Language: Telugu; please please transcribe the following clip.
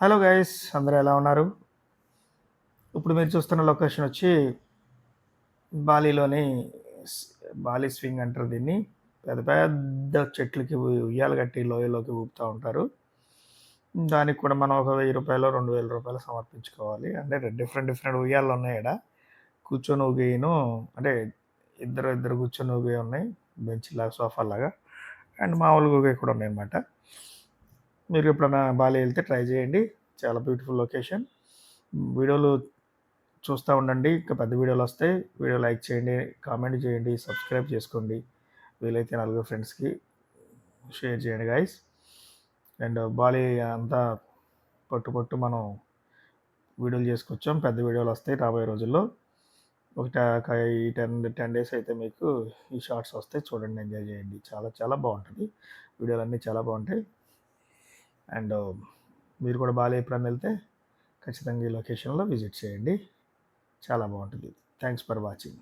హలో గైస్ అందరూ ఎలా ఉన్నారు? ఇప్పుడు మీరు చూస్తున్న లొకేషన్ వచ్చి బాలీలోని బాలీ స్వింగ్ అంటారు దీన్ని. పెద్ద పెద్ద చెట్లకి ఉయ్యాలు కట్టి లోయలోకి ఊపుతూ ఉంటారు. దానికి కూడా మనం ఒక వెయ్యి రూపాయలు రెండు వేల రూపాయలు సమర్పించుకోవాలి. అంటే డిఫరెంట్ డిఫరెంట్ ఉయ్యాలు ఉన్నాయి ఇక్కడ కూర్చొని ఊగేను అంటే ఇద్దరు ఇద్దరు కూర్చొని ఊగే ఉన్నాయి బెంచ్ లాగా సోఫా లాగా. అండ్ మామూలుగా ఊగే కూడా ఉన్నాయి అన్నమాట. మీరు ఎప్పుడైనా బాలి వెళ్తే ట్రై చేయండి. చాలా బ్యూటిఫుల్ లొకేషన్. వీడియోలు చూస్తూ ఉండండి. ఇంకా పెద్ద వీడియోలు వస్తాయి. వీడియో లైక్ చేయండి. కామెంట్ చేయండి. సబ్స్క్రైబ్ చేసుకోండి. వీలైతే నలుగురు ఫ్రెండ్స్కి షేర్ చేయండి గైస్ అండ్ బాలి అంతా పట్టు పట్టు మనం వీడియోలు చేసుకొచ్చాం. పెద్ద వీడియోలు వస్తాయి రాబోయే రోజుల్లో. ఒక ఈ టెన్ టెన్ డేస్ అయితే మీకు ఈ షార్ట్స్ వస్తాయి. చూడండి ఎంజాయ్ చేయండి. చాలా చాలా బాగుంటుంది. వీడియోలు అన్నీ చాలా బాగుంటాయి. అండ్ మీరు కూడా బాగా ఎప్పుడన్నా వెళ్తే ఖచ్చితంగా ఈ లొకేషన్లో విజిట్ చేయండి. చాలా బాగుంటుంది. Thanks for watching